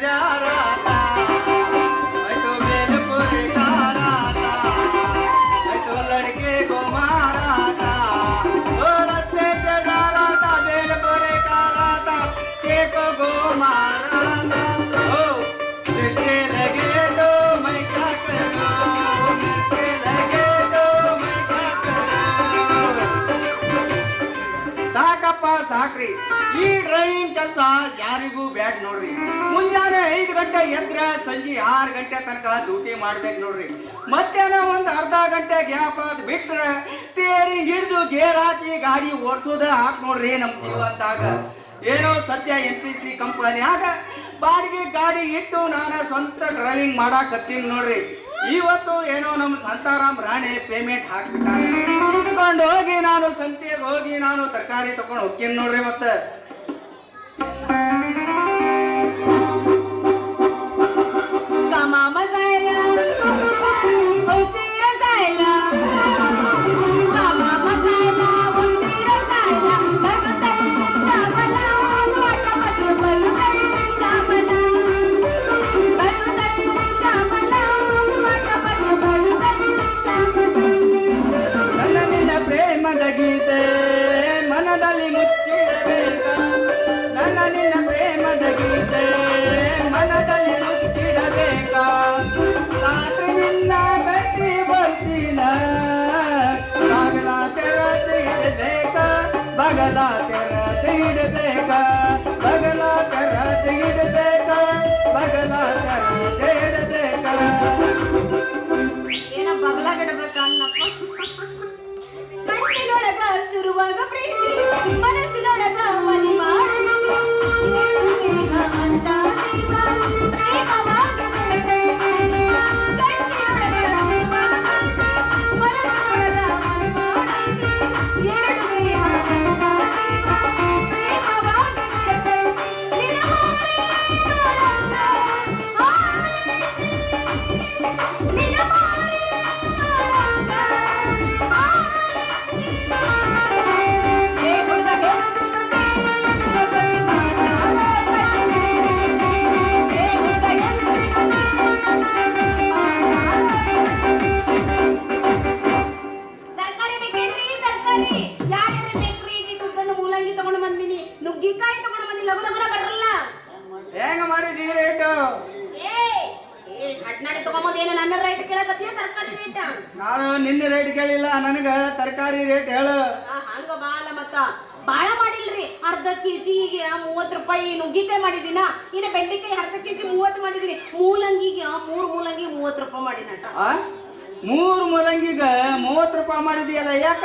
Canada. ಸಾಕ್ರಿ. ಈ driving ಕೆಲಸ ಯಾರಿಗೂ ಬ್ಯಾಡ್ ನೋಡ್ರಿ. ಮುಂಜಾನೆ ಐದು ಗಂಟೆ ಎದ್ರ ಸಂಜೆ ಆರು ಗಂಟೆ ತನಕ ಡ್ಯೂಟಿ ಮಾಡ್ಬೇಕು ನೋಡ್ರಿ. ಮಧ್ಯಾಹ್ನ ಒಂದು ಅರ್ಧ ಗಂಟೆ ಗ್ಯಾಪ್ ಅದು ಬಿಟ್ರೆ ತೇರಿ ಹಿಡಿದು ಗೇರ್ ಗಾಡಿ ಓಡಿಸೋದ ಹಾಕ್ ನೋಡ್ರಿ ನಮ್ಮ ಜೀವಂತಾಗ. ಏನೋ ಸದ್ಯ ಎನ್ ಪಿ ಸಿ ಕಂಪನಿಯಾಗ ಬಾಡಿಗೆ ಗಾಡಿ ಇಟ್ಟು ನಾನು ಸ್ವಂತ ಡ್ರೈವಿಂಗ್ ಮಾಡಾಕತ್ತೀನಿ ನೋಡ್ರಿ. ಇವತ್ತು ಏನೋ ನಮ್ಮ ಸಂತಾರಾಮ್ ರಾಣೆ ಪೇಮೆಂಟ್ ಹಾಕ್ಬಿಟ್ಟಾರೆ ಸಂತೆಗೆ ಹೋಗಿ ನಾನು ತರಕಾರಿ ತಗೊಂಡು ಹೋಗ್ತೀನಿ ನೋಡ್ರಿ ಮತ್ತೆ. ಬಗಲ ತೆರಸಿ ಇಡಬೇಕ ಬಗಲ ತೆರಸಿ ಇಡಬೇಕ ಬಗಲ ತೆರಸಿ ನುಗ್ಗಿಕಾಯಿ ತಗೊಂಡು ಬಂದಿ ಲಗು ಲಗುನ ಬರಲ್ಲ ಹೆಂಗ ಮಾಡಿದಿ ರೇಟು ಏ ಏ ತಗೊಂಬಂದು ಏನು ನನ್ನ ರೇಟ್ ಕೇಳಕತ್ತೀಯ ತರಕಾರಿ ರೇಟ್ ನಾನು ನಿನ್ನ ರೇಟ್ ಕೇಳಿಲ್ಲ ನನಗ ತರಕಾರಿ ರೇಟ್ ಹೇಳು. ಹಂಗ ಬಾಳ ಮತ್ತ. ಬಾಳ ಮಾಡಿಲ್ರಿ ಅರ್ಧ ಕೆಜಿಗೆ ಮೂವತ್ತು ರೂಪಾಯಿ ನುಗ್ಗಿಕಾಯಿ ಮಾಡಿದಿನ. ಇನ್ನು ಬೆಂಡೆಕಾಯಿ ಅರ್ಧ ಕೆಜಿ ಮೂವತ್ತು ಮಾಡಿದ್ರಿ ಮೂಲಂಗಿಗೆ ಮೂರು ಮೂಲಂಗಿ ಮೂವತ್ತು ರೂಪಾಯಿ ಮಾಡಿನ ಮೂರು ಮೂಲಂಗಿಗ ಮೂವತ್ತು ರೂಪಾಯಿ ಮಾಡಿದೀಯಲ್ಲ ಯಾಕ?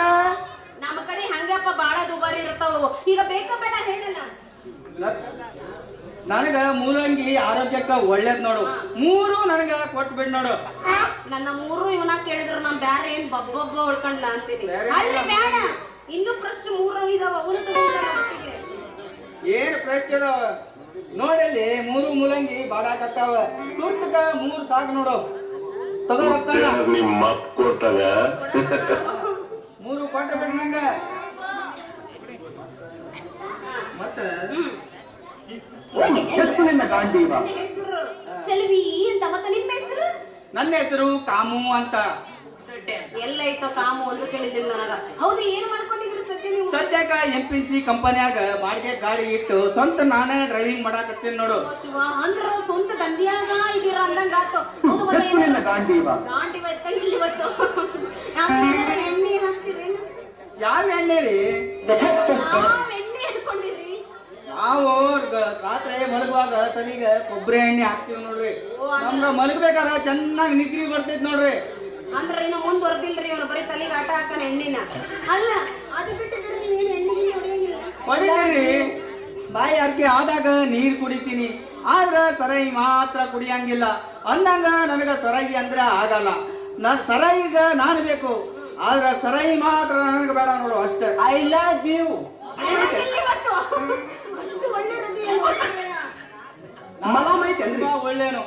ನಮ್ಮ ಕಡೆ ಹಂಗಪ್ಪ ಬಾಳ ದುಬಾರಿ ಇರ್ತಾವ. ಈಗ ಬೇಕು ಬೇಡ ಹೇಳಲ್ಲ ನನಗ ಮೂಲಂಗಿ ಆರೋಗ್ಯಕ್ಕ ಒಳ್ಳೇದ್ ನೋಡು. ಮೂರು ನನಗ ಕೊಟ್ಬಿಡ್ ನೋಡು. ನನ್ನ ಮೂರು ಇವನ ಕೇಳಿದ್ರು ನಾ ಬ್ಯಾರೆ ಏನ್ ಬಬ್ಬಬ್ಬ ಹೊಡ್ಕೊಂಡ್ಲ ಅಂತೀನಿ. ಅಲ್ಲಿ ಬೇಡ ಇನ್ನು ಫ್ರೆಶ್ ಮೂರು ಇದಾವ ಅವನು ಏನ್ ಫ್ರೆಶ್ ಅದಾವ? ನೋಡಲ್ಲಿ ಮೂರು ಮೂಲಂಗಿ ಬಾಡಾಕತ್ತಾವ ತುರ್ತಕ ಮೂರು ಸಾಕು ನೋಡು. ತಗೋ ನಿಮ್ಮ ಕೊಟ್ಟಾಗ. ಮೂರು ಕೊಟ್ಟು ಬಿಡ್ ನಂಗ. ಮತ್ತ? ಸೆಲ್ವಿ ಅಂತ ಮತ್ತೆ ನಿಮ್ಮ ಹೆಸರು? ನನ್ನ ಹೆಸರು ಕಾಮು ಅಂತ. ಎಲ್ಲ ಐತೋ ಕಾಮು ಅಂತ ಕೇಳಿದಿಲ್ಲ ನನಗ. ಹೌದು ಏನು ಮಾಡ್ಕೊಂಡಿದ್ರು ಸತ್ಯ ನೀವು? ಸದ್ಯಕ್ಕ ಎಂ ಪಿ ಸಿ ಕಂಪನ್ಯಾಗ ಬಾಡಿಗೆ ಗಾಡಿ ಇಟ್ಟು ಸ್ವಂತ ನಾನೇ ಡ್ರೈವಿಂಗ್ ಮಾಡಾಕತ್ತೀನಿ ನೋಡು. ಶಿವ ಅಂದ್ರ ಸ್ವಂತ ದಂಧಿಯಾಗ ಇದೀರ ಅಂದಂಗ ಆತು ಗಾಂಟಿ ಬತ್ತಂಗಿಲ್ಲ ಇವತ್ತು ಯಾವ ಎಣ್ಣೆ ರೀ ನಾವ್ ರಾತ್ರಿ ಮಲಗುವಾಗ ತನಿಗೆ ಕೊಬ್ಬರಿ ಎಣ್ಣೆ ಹಾಕ್ತೀವಿ ನೋಡ್ರಿ. ನಮ್ಗ ಮಲಗ್ಬೇಕಾರ ಚೆನ್ನಾಗಿ ನಿದ್ರಿ ಬರ್ತೈತಿ ನೋಡ್ರಿ. ಅಂದ್ರೆ ಇನ್ನು ಮುಂದ್ ಬರ್ದಿಲ್ರಿ ಇವನು ಬರೀ ತಲೆಗೆ ಆಟ ಹಾಕನ ಎಣ್ಣಿನ. ಅಲ್ಲ ಅದು ಬಿಟ್ಟು ಹೊಡಿತೀನಿ. ಬಾಯಿ ಅರ್ಕೆ ಆದಾಗ ನೀರ್ ಕುಡಿತೀನಿ. ಆದ್ರೆ ಸರೈ ಮಾತ್ರ ಕುಡಿಯಂಗಿಲ್ಲ. ಅಂದಂಗ ನನಗ ಸರೈ ಅಂದ್ರೆ ಆಗಲ್ಲ. ನಾ ಸರೈಗ ನಾನು ಬೇಕು. ಆದ್ರ ಸರೈ ಮಾತ್ರ ನನಗೆ ಬೇಡ ನೋಡು ಅಷ್ಟೇ. ಐ ಲವ್ ಯು ಹೇಳಂಗಿಲ್ಲ ಐತೆ ತುಂಬಾ ಒಳ್ಳೇನು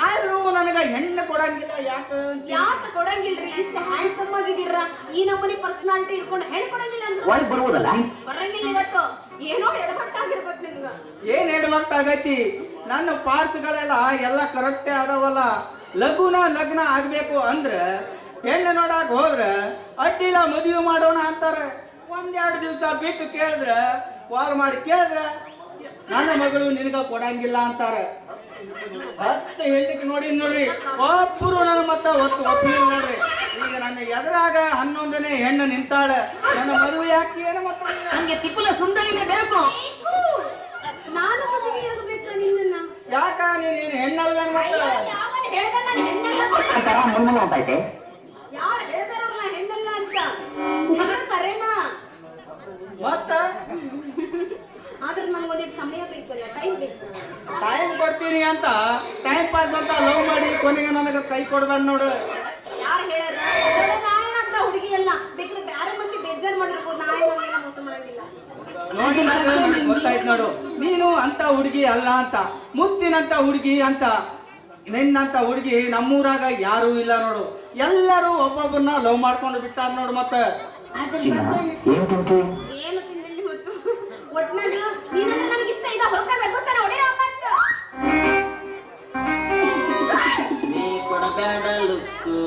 ಆದ್ರೂ ನನಗ ಹೆಣ್ಣು ಕೊಡಂಗಿಲ್ಲ ಯಾಕ? ಯಾಕೆ ಕೊಡಂಗಿಲ್ರಿ? ಇಷ್ಟು ಹ್ಯಾಂಡ್ಸಮ್ ಆಗಿದ್ದೀರ? ಈ ನಮ್ಮನೆ ಪರ್ಸನಾಲಿಟಿ ಇಟ್ಕೊಂಡು ಹೆಣ್ಣು ಕೊಡಂಗಿಲ್ಲ ಅಂದ್ರೆ? ಒಳಗೆ ಬರುವುದಲ್ಲ? ಬರಂಗಿಲ್ಲ ಇವತ್ತು. ಏನೋ ಎಡವಟ್ಟಾಗಿರ್ಬೇಕು ನಿಮ್ಗ. ಏನ್ ಆಗೈತಿ ನನ್ನ ಪಾರ್ಟ್ಸ್ಗಳೆಲ್ಲ ಎಲ್ಲ ಕರೆಕ್ಟೇ ಅದಾವಲ್ಲ ಲಘುನ ಲಗ್ನ ಆಗ್ಬೇಕು ಅಂದ್ರ ಹೆಣ್ಣು ನೋಡಕ್ ಹೋದ್ರೆ ಅಡ್ಡಿಲ್ಲ ಮದುವೆ ಮಾಡೋಣ ಅಂತಾರೆ. ಒಂದೆರಡು ದಿವಸ ಬಿಟ್ಟು ಕೇಳಿದ್ರೆ ಕಾಲ್ ಮಾಡಿ ಕೇಳಿದ್ರೆ ನನ್ನ ಮಗಳು ನಿನಗ ಕೊಡಂಗಿಲ್ಲ ಅಂತಾರೆ. ಹತ್ತು ಹೆಣ್ಣಿಗೆ ನೋಡಿ ನೋಡ್ರಿ ಒಬ್ಬರು ನನ್ನ ಮತ್ತ ಒತ್ತು ಒಪ್ಪಿ ನೋಡ್ರಿ. ಈಗ ನನ್ನ ಎದುರಾಗ ಹನ್ನೊಂದನೇ ಹೆಣ್ಣು ನಿಂತಾಳೆ. ನನ್ನ ಮದುವೆ ಯಾಕೆ ಏನು ಮತ್ತೆ? ನನಗೆ ತಿಪ್ಪಲ ಸುಂದರಿನೇ ಬೇಕು. ನಾನು ಮದುವೆ ಆಗ್ಬೇಕ ನಿನ್ನ ಯಾಕ ನೀನು ಹೆಣ್ಣಲ್ಲ ಮತ್ತ? ಟೈಮ್ ಕೊಡ್ತೀನಿ ಅಂತ ಟೈಮ್ ಪಾಸ್ ಅಂತ ಲವ್ ಮಾಡಿ ಕೊನೆಗೆ ನನಗೆ ಕೈ ಕೊಡ್ಬೇಡ ನೋಡು. ಯಾರು ಹೇಳ್ಯಾರ? ನೋಡು, ನಾನೇನಂತ ಹುಡುಗಿ ಅಲ್ಲ. ಬೇಕಾದ್ರೆ ಬ್ಯಾರೆ ಮಂದಿ ಬೇಜಾರ್ ಮಾಡಿರ್ಬೋದು. ನಾಯಿ ಮೋಸ ಮಾಡಂಗಿಲ್ಲ. ನೋಡಿ ಗೊತ್ತಾಯ್ತು ನೋಡು. ನೀನು ಅಂತ ಹುಡುಗಿ ಅಲ್ಲ ಅಂತ ಮುತ್ತಿನಂತ ಹುಡುಗಿ ಅಂತ ನಿನ್ನಂತ ಹುಡುಗಿ ನಮ್ಮೂರಾಗ ಯಾರೂ ಇಲ್ಲ ನೋಡು. ಎಲ್ಲರೂ ಒಬ್ಬೊಬ್ಬರನ್ನ ಲವ್ ಮಾಡ್ಕೊಂಡು ಬಿಟ್ಟಾರ ನೋಡು ಮತ್ತೆ. ಏನು ಏನ್ ತಿಂತು ಏನು ತಿಂದಿಲ್ಲ ಮತ್ತು ಒಟ್ನಾಗ ನೀನಂದ್ರೆ ನನಗೆ ಇಷ್ಟ ಇಲ್ಲ ಹೊರಟ ಬೆಬ್ಬಸ್ತಾನ ಹೊಡೆಯ ಅಂತ ನೀ ಕೊಡಬೇಡ ಲುಕ್ಕು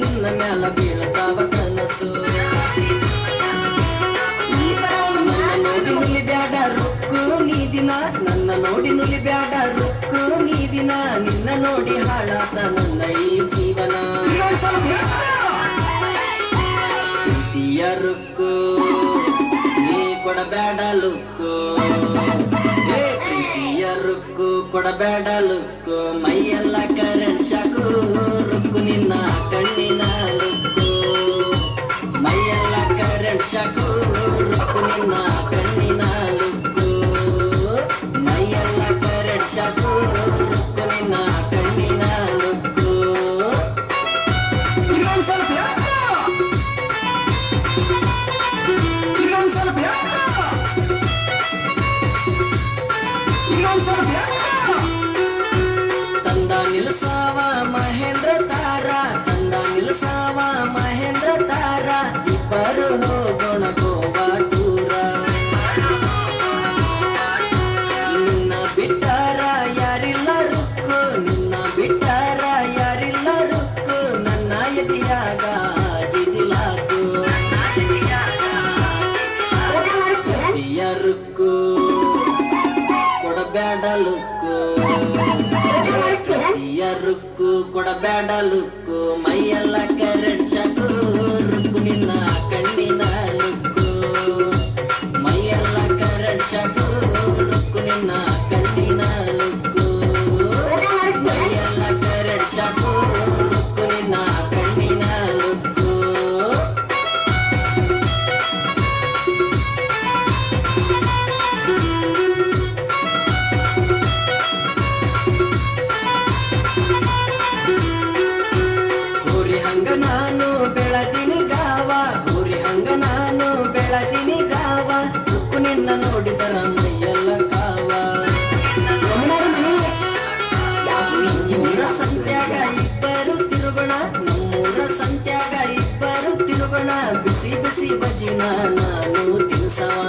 ನಿನ್ನ ಮ್ಯಾಲ ಬೀಳತಾವ ಕನಸು. ನನ್ನ ನೋಡಿ ನುಲಿ ಬ್ಯಾಡ ರುಕ್ಕು ನೀ ದಿನ. ನನ್ನ ನೋಡಿ ನುಲಿ ಬ್ಯಾಡ ರುಕ್ಕು ನೀ ದಿನ. ನಿನ್ನ ನೋಡಿ ಹಾಳಾತ ನನ್ನ ಈ ಜೀವನ. ಪ್ರೀತಿಯ ರುಕ್ಕು, ನೀ ಕೊಡಬೇಡ ಲುಕ್ಕು. ಪ್ರೀತಿಯ ರುಕ್ಕು, ಕೊಡಬೇಡ ಲುಕ್ಕು. ಮೈಯೆಲ್ಲ ಕರೆಂಟ್ ಶಾಕು. ಕಣ್ಣಿನ ಲುಕ್ಕು ಮೈಯೆಲ್ಲ ಕರೆಂಟ್ ಶಾಕು ನಿನ್ನ ಕಣ್ಣಿನ ಲುಕ್ಕು ಮೈಯೆಲ್ಲ ಕರೆಂಟ್ ಶಾಕು ನಿನ್ನ ಕಣ್ಣಿನ ತಂದ ಇನ್ನೊಂದ್ ಕೊಡಬೇಡ ಲುಕ್ಕು ಪ್ರಿಯ ರುಕ್ಕು ಕೊಡಬೇಡ ಲುಕ್ಕು ಮೈಯೆಲ್ಲ ಬಿಸಿ ಬಿಸಿ ಬಜಿನ ನಾನು ತಿನ್ಸವ